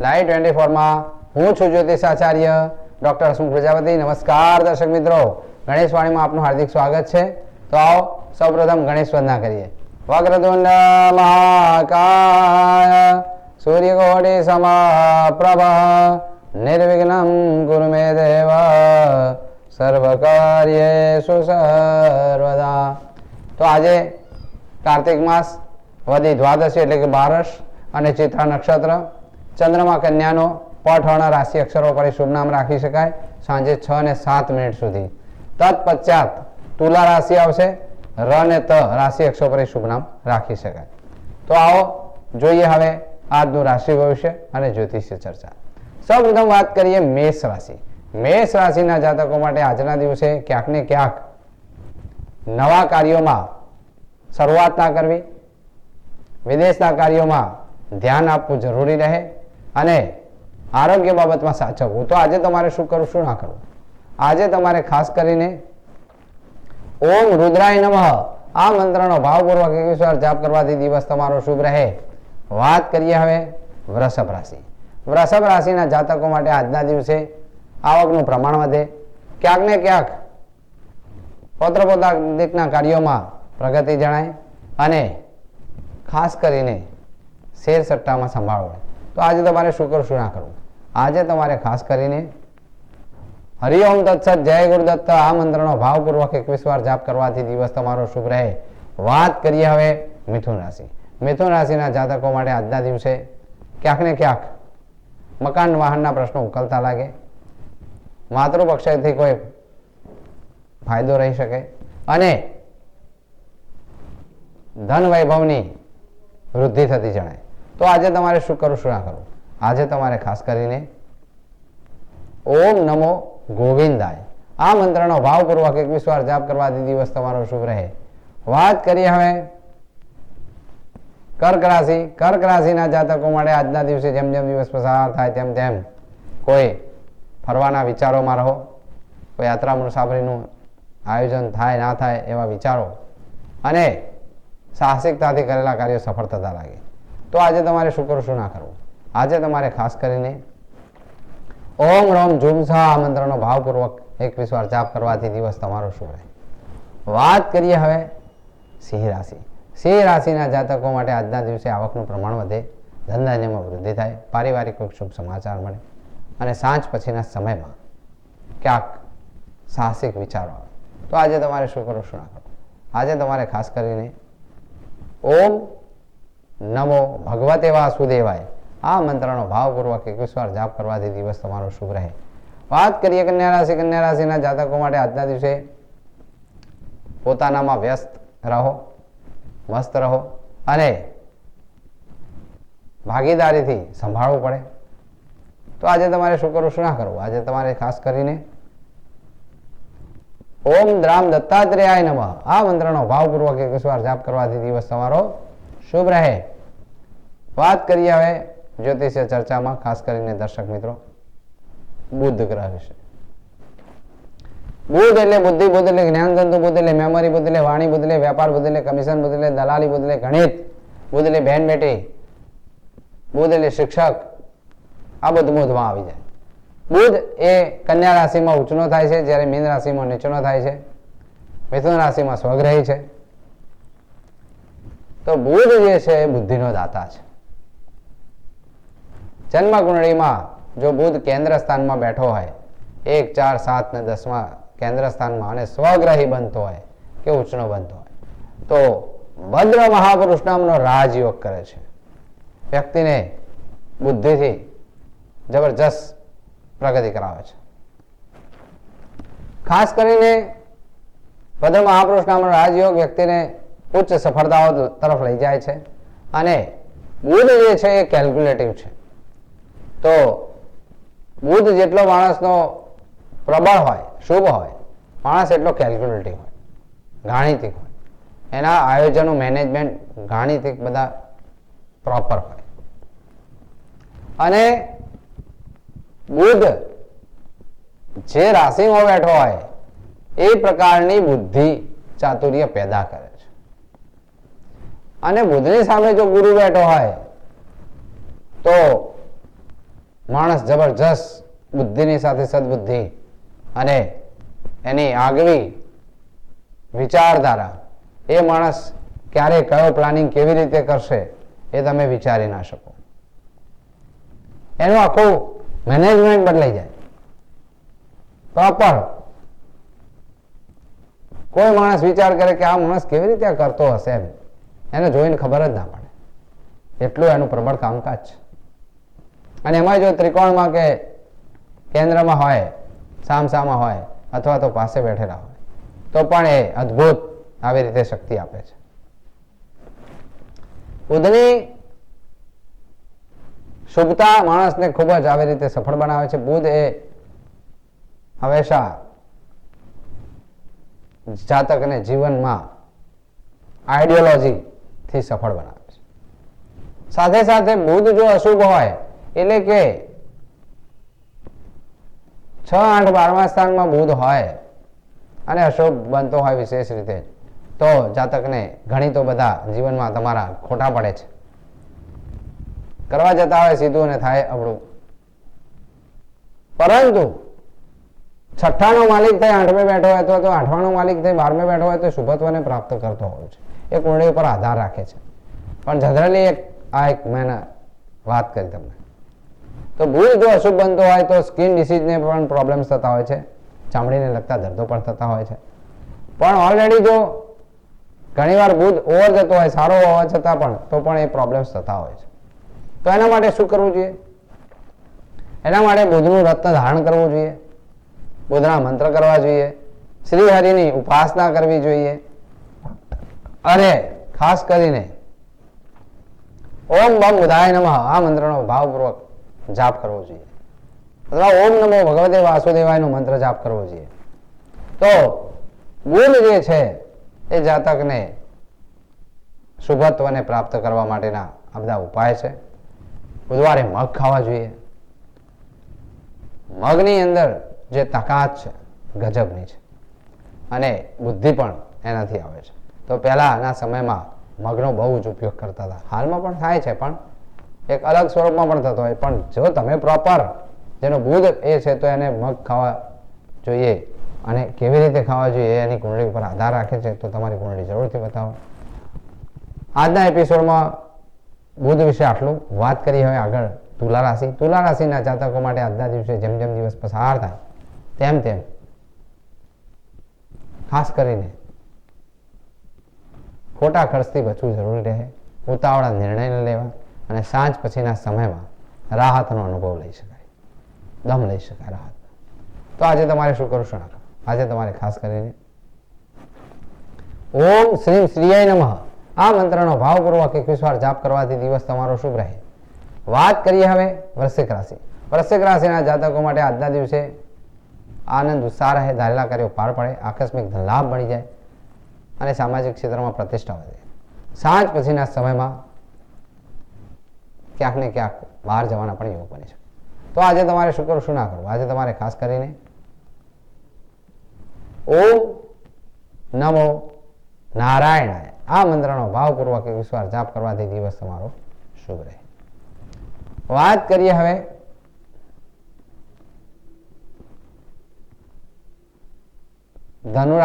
Live twenty ફોરમાં હું છું જ્યોતિષ આચાર્ય ડૉક્ટર હસમુખ પ્રજાપતિ. નમસ્કાર દર્શક મિત્રો. ગણેશવાણીમાં આપનું હાર્દિક સ્વાગત છે. તો આવો સૌપ્રથમ ગણેશ વંદના કરીએ. વક્રતુંડ મહાકાય, સૂર્યકોટી સમપ્રભ, નિર્વિઘ્નમ ગુરુ મે દેવ સર્વકાર્યેષુ સર્વદા. તો આજે કાર્તિક માસ, વધી દ્વાદશી એટલે કે બારસ, અને ચિત્રા નક્ષત્ર ચંદ્રમા કન્યાનો પઠણ રાશિ અક્ષરો પર શુભ નામ રાખી શકાય. સાંજે છ ને સાત મિનિટ સુધી. તત્પશ્ચાત તુલા રાશિ આવશે. ર ને ત રાશિ અક્ષરો પર શુભ નામ રાખી શકાય. તો આવો, જોઈએ હવે આજનું રાશિ ભવિષ્ય અને જ્યોતિષ્ય ચર્ચા. સૌપ્રથમ વાત કરીએ મેષ રાશિ. મેષ રાશિના જાતકો માટે આજના દિવસે ક્યાંક ને ક્યાંક નવા કાર્યોમાં શરૂઆત ના કરવી, વિદેશના કાર્યોમાં ધ્યાન આપવું જરૂરી રહે. અને આરોગ્ય બાબતમાં સાચવવું તો આજે તમારે શું કરવું શું ના કરવું આજે તમારે ખાસ કરીને ઓમ રુદ્રાય નમઃ. આ મંત્રનો ભાવપૂર્વક એકવીસ વાર જાપ કરવાથી દિવસ તમારો શુભ રહે. વાત કરીએ હવે વૃષભ રાશિ. વૃષભ રાશિના જાતકો માટે આજના દિવસે આવકનું પ્રમાણ વધે. ક્યાંક ને ક્યાંક પત્રપોતાના કાર્યોમાં પ્રગતિ જણાય અને ખાસ કરીને શેર સટ્ટામાં સંભાળો તો આજે તમારે શું કરશું ના કરવું? આજે તમારે ખાસ કરીને હરિઓમ તત્સત, જય ગુરુદત્ત આ મંત્રનો ભાવપૂર્વક એકવીસ વાર જાપ કરવાથી દિવસ તમારો શુભ રહે. વાત કરીએ હવે મિથુન રાશિ. મિથુન રાશિના જાતકો માટે આજના દિવસે ક્યાંક ને ક્યાંક મકાન વાહનના પ્રશ્નો ઉકલતા લાગે. માતૃપક્ષથી કોઈ ફાયદો રહી શકે. અને ધન વૈભવની વૃદ્ધિ થતી જણાય. તો આજે તમારે શું કરવું શું ના કરવું આજે તમારે ખાસ કરીને ઓમ નમો ગોવિંદાય. આ મંત્રનો ભાવપૂર્વક એકવીસ વાર જાપ કરવાથી દિવસ તમારો શુભ રહે. વાત કરીએ હવે કર્ક રાશિ. કર્ક રાશિના જાતકો માટે આજના દિવસે જેમ જેમ દિવસ પસાર થાય તેમ તેમ કોઈ ફરવાના વિચારોમાં રહો, કોઈ યાત્રા મુસાફરીનું આયોજન થાય, ના થાય એવા વિચારો અને સાહસિકતાથી કરેલા કાર્યો સફળ થતા લાગે. તો આજે તમારે શું કરવું, શું ના કરવું? આજે તમારે ખાસ કરીને ઓમ રોમ ઝુમસા આ મંત્રનો ભાવપૂર્વક એકવીસ વાર જાપ કરવાથી દિવસ તમારો શું રહે? વાત કરીએ હવે સિંહ રાશિ. સિંહ રાશિના જાતકો માટે આજના દિવસે આવકનું પ્રમાણ વધે ધંધાન્યમાં વૃદ્ધિ થાય, પારિવારિક શુભ સમાચાર મળે અને સાંજ પછીના સમયમાં ક્યાંક સાહસિક વિચારો આવે. તો આજે તમારે શું કરો શું ના કરો આજે તમારે ખાસ કરીને ઓમ નમો ભગવતે વાસુદેવાય. આ મંત્રનો ભાવપૂર્વક એકવીસવાર જાપ કરવાથી દિવસ તમારો શુભ રહે. વાત કરીએ કન્યા રાશિ કન્યા રાશિના જાતકો માટે આજના દિવસે પોતાનામાં વ્યસ્ત રહો, મસ્ત રહો અને ભાગીદારીથી સંભાળવું પડે. તો આજે તમારે શું કરવું, શું ના કરવું? આજે તમારે ખાસ કરીને ઓમ દ્રામ દત્તાત્રેય નમઃ. આ મંત્રનો ભાવપૂર્વક એકવીસવાર જાપ કરવાથી દિવસ તમારો શુભ રહે વાત કરીએ હવે જ્યોતિષીય ચર્ચામાં ખાસ કરીને દર્શક મિત્રો બુદ્ધ ગ્રહ વિશે બુદ્ધ એટલે બુદ્ધિ બુદ્ધ એટલે જ્ઞાન તંતુ બુદ્ધ એટલે મેમરી બુદ્ધ એટલે વાણી બુદ્ધ એટલે વેપાર બુદ્ધ એટલે કમિશન બુદ્ધ એટલે દલાલી બુદ્ધ એટલે ગણિત બુદ્ધ એટલે બહેન બેટી બુદ્ધ એટલે શિક્ષક આ બધું બુદ્ધમાં આવી જાય બુધ એ કન્યા રાશિમાં ઉચનો થાય છે જ્યારે મીન રાશિમાં નીચનો થાય છે મિથુન રાશિમાં સ્વગ્રહી છે તો બુધ જે છે એ બુદ્ધિનો દાતા છે. જન્મ કુંડળીમાં જો બુધ કેન્દ્ર સ્થાનમાં બેઠો હોય, એક, ચાર, સાત ને દસમાં કેન્દ્ર સ્થાનમાં અને સ્વગ્રહી બનતો હોય કે ઉચ્ચનો બનતો હોય, તો ભદ્ર મહાપુરુષ નામનો રાજયોગ કરે છે. વ્યક્તિને બુદ્ધિથી જબરજસ્ત પ્રગતિ કરાવે છે. ખાસ કરીને ભદ્ર મહાપુરુષ નામનો રાજયોગ વ્યક્તિને ઉચ્ચ સફળતાઓ તરફ લઈ જાય છે. અને બુધ જે છે એ કેલ્ક્યુલેટિવ છે. તો બુધ જેટલો માણસનો પ્રબળ હોય, શુભ હોય, માણસ એટલો કેલ્ક્યુલેટિવ હોય, ગાણિતિક હોય. એના આયોજનો મેનેજમેન્ટ ગાણિતિક બધા પ્રોપર હોય. અને બુધ જે રાશિમાં બેઠો હોય, એ પ્રકારની બુદ્ધિ ચાતુર્ય પેદા કરે અને બુધની સામે જો ગુરુ બેઠો હોય, તો માણસ જબરજસ્ત બુદ્ધિની સાથે સદબુદ્ધિ અને એની આગવી વિચારધારા, એ માણસ ક્યારે કયો પ્લાનિંગ કેવી રીતે કરશે, એ તમે વિચારી ના શકો. એનું આખું મેનેજમેન્ટ બદલાઈ જાય. પ્રોપર કોઈ માણસ વિચાર કરે કે આ માણસ કેવી રીતે કરતો હશે એમ. એને જોઈને ખબર જ ના પડે. એટલું એનું પ્રબળ કામકાજ છે. અને એમાં જો ત્રિકોણમાં કે કેન્દ્રમાં હોય, સામસામાં હોય, અથવા તો પાસે બેઠેલા હોય, તો પણ એ અદ્ભુત આવી રીતે શક્તિ આપે છે. બુધની શુભતા માણસને ખૂબ જ આવી રીતે સફળ બનાવે છે. બુધ એ હંમેશા જાતકને જીવનમાં આઈડિયોલોજી થી સફળ બનાવે છે. સાથે સાથે બુધ જો અશુભ હોય, એટલે કે છ, આઠ, બારમા સ્થાનમાં બુધ હોય અને અશુભ બનતો હોય વિશેષ રીતે તો જાતકને ઘણી તો બધા જીવનમાં તમારા ખોટા પડે છે. કરવા જતા હોય સીધું અને થાય અવળું. પરંતુ છઠ્ઠાનો માલિક થઈ આઠમે બેઠો હોય તો આઠમાનો માલિક થઈ બારમે બેઠો હોય તો શુભત્વને પ્રાપ્ત કરતો હોય છે. એ કુંડળી ઉપર આધાર રાખે છે. પણ જનરલી એક આ એક મેં વાત કરી તમને. તો ભૂલ જો અશુભ બનતો હોય તો સ્કિન ડિસીઝને પણ પ્રોબ્લેમ્સ થતા હોય છે. ચામડીને લગતા દર્દો પણ થતા હોય છે. પણ ઓલરેડી જો ઘણીવાર બુધ ઓવર જતો હોય, સારો હોવા છતાં પણ, તો પણ એ પ્રોબ્લેમ્સ થતા હોય છે. તો એના માટે શું કરવું જોઈએ? એના માટે બુધનું રત્ન ધારણ કરવું જોઈએ. બુધના મંત્ર કરવા જોઈએ. શ્રી હરિની ઉપાસના કરવી જોઈએ. અને ખાસ કરીને ઓમ બમ બુધાય નમઃ, આ મંત્રનો ભાવપૂર્વક જાપ કરવો જોઈએ. અથવા ઓમ નમો ભગવતે વાસુદેવાયનો મંત્ર જાપ કરવો જોઈએ. તો ગુણ જે છે એ જાતકને શુભત્વને પ્રાપ્ત કરવા માટેના આ બધા ઉપાય છે. બુધવારે મગ ખાવા જોઈએ. મગની અંદર જે તાકાત છે, ગજબની છે. અને બુદ્ધિ પણ એનાથી આવે છે. તો પહેલાના સમયમાં મગનો બહુ જ ઉપયોગ કરતા હતા. હાલમાં પણ થાય છે, પણ એક અલગ સ્વરૂપમાં પણ થતો હોય. પણ જો તમે પ્રોપર જેનો બુધ એ છે, તો એને મગ ખાવા જોઈએ અને કેવી રીતે ખાવા જોઈએ એની કુંડળી ઉપર આધાર રાખે છે, તો તમારી કુંડળી જરૂરથી બતાવો. આજના એપિસોડમાં બુધ વિશે આટલું વાત કરી. હવે આગળ તુલા રાશિ. તુલા રાશિના જાતકો માટે આજના દિવસે જેમ જેમ દિવસ પસાર થાય, તેમ તેમ ખાસ કરીને ખોટા ખર્ચથી બચવું જરૂરી રહે, ઉતાવળા નિર્ણય લેવા અને સાંજ પછીના સમયમાં રાહતનો અનુભવ લઈ શકાય. દમ લઈ શકાય રાહત. તો આજે તમારે શું કરવું, શું આજે તમારે ખાસ કરીને ઓમ શ્રીમ શ્રીયાય નમઃ. આ મંત્રનો ભાવપૂર્વક એકવીસ વાર જાપ કરવાથી દિવસ તમારો શુભ રહે. વાત કરીએ હવે વૃશ્ચિક રાશિ. વૃશ્ચિક રાશિના જાતકો માટે આજના દિવસે આનંદ, ઉત્સાહ રહે, ધારેલા કાર્યો પાર પડે, આકસ્મિક લાભ મળી જાય. અને સામાજિક ક્ષેત્રમાં પ્રતિષ્ઠા વધે. સાંજ પછીના સમયમાં ક્યાંક ને ક્યાંક બહાર જવાના પણ યોગ બની શકે તો આજે તમારે શું કરવું, શું ના કરવું? આજે તમારે ખાસ કરીને ઓમ નમો નારાયણાય. આ મંત્રનો ભાવપૂર્વક વાર જાપ કરવાથી દિવસ તમારો શુભ રહે. વાત કરીએ હવે ધનુ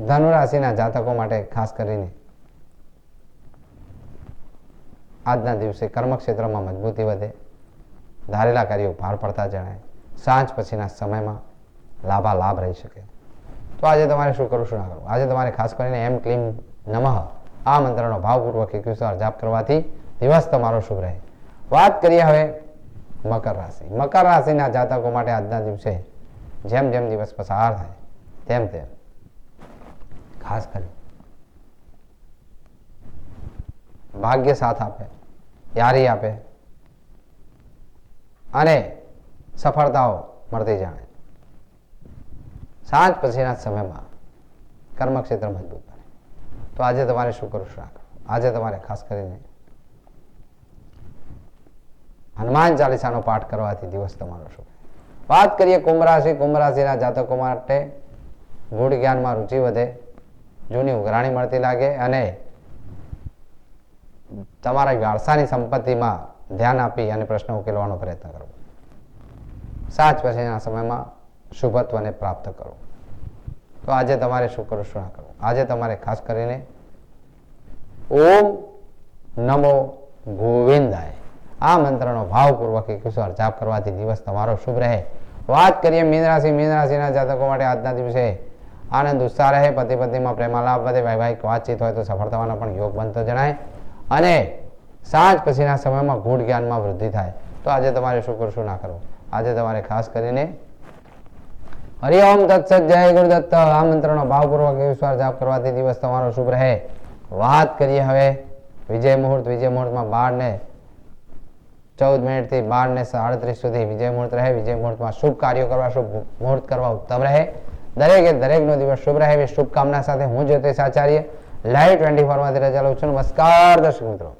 રાશિ ધનુ રાશિના જાતકો માટે ખાસ કરીને આજના દિવસે કર્મક્ષેત્રમાં મજબૂતી વધે, ધારેલા કાર્યો ભાર પડતા જણાય, સાંજ પછીના સમયમાં લાભા લાભ રહી શકે. તો આજે તમારે શું કરવું, શું ના કરવું? આજે તમારે ખાસ કરીને એમ ક્લીમ નમઃ, આ મંત્રનો ભાવપૂર્વક એકવીસવાર જાપ કરવાથી દિવસ તમારો શુભ રહે. વાત કરીએ હવે મકર રાશિ. મકર રાશિના જાતકો માટે આજના દિવસે જેમ જેમ દિવસ પસાર થાય, તેમ તેમ ખાસ કરી ભાગ્ય સાથ આપે યારી આપે અને સફળતાઓ મળતી જાણે સાંજ પછીના સમયમાં કર્મક્ષેત્ર મજબૂત બને તો આજે તમારે શું કરવું શું રાખવું આજે તમારે ખાસ કરીને હનુમાન ચાલીસાનો પાઠ કરવાથી દિવસ તમારો શું વાત કરીએ કુંભ રાશિ જાતકો માટે ગુઢ જ્ઞાનમાં રુચિ વધે જૂની ઉઘરાણી મળતી લાગે અને તમારા વારસાની સંપત્તિમાં ધ્યાન આપી અને પ્રશ્ન ઉકેલવાનો પ્રયત્ન કરો. સાત પછીના સમયમાં શુભત્વને પ્રાપ્ત કરો. તો આજે તમારે શું કરવું શું ના કરવું આજે તમારે ખાસ કરીને ઓમ નમો ગોવિંદાય. આ મંત્રનો ભાવપૂર્વક એકવીસવાર જાપ કરવાથી દિવસ તમારો શુભ રહે. વાત કરીએ મીન રાશિ મીન રાશિના જાતકો માટે આજના દિવસે આનંદ ઉત્સાહ રહે પતિ પત્નીમાં પ્રેમાલાપ વધે, વૈવાહિક વાતચીત હોય તો સફળ થવાનો પણ યોગ બનતો જણાય. અને સાંજ પછીના સમયમાં ગૂઢ જ્ઞાનમાં વૃદ્ધિ થાય. તો આજે તમારે શું કરશું ના કરવું? આજે તમારે ખાસ કરીને હરિઓમ તત્સત, જય ગુરુદત્ત, આ મંત્રનો ભાવપૂર્વક વિશ્વાસ જાપ કરવાથી દિવસ તમારો શુભ રહે. વાત કરીએ હવે વિજય મુહૂર્ત. વિજય મુહૂર્તમાં બારને ચૌદ મિનિટથી બારને સાડત્રીસ સુધી વિજય મુહૂર્ત રહે. વિજય મુહૂર્તમાં શુભ કાર્યો કરવા, શુભ મુહૂર્ત કરવા ઉત્તમ રહે. દરેકે દરેકનો દિવસ શુભ રહે એવી શુભકામના સાથે હું જ્યોતિષ આચાર્ય લાઈવ ટ્વેન્ટી ફોરમાંથી રજા લઉં છું. નમસ્કાર, દર્શક મિત્રો.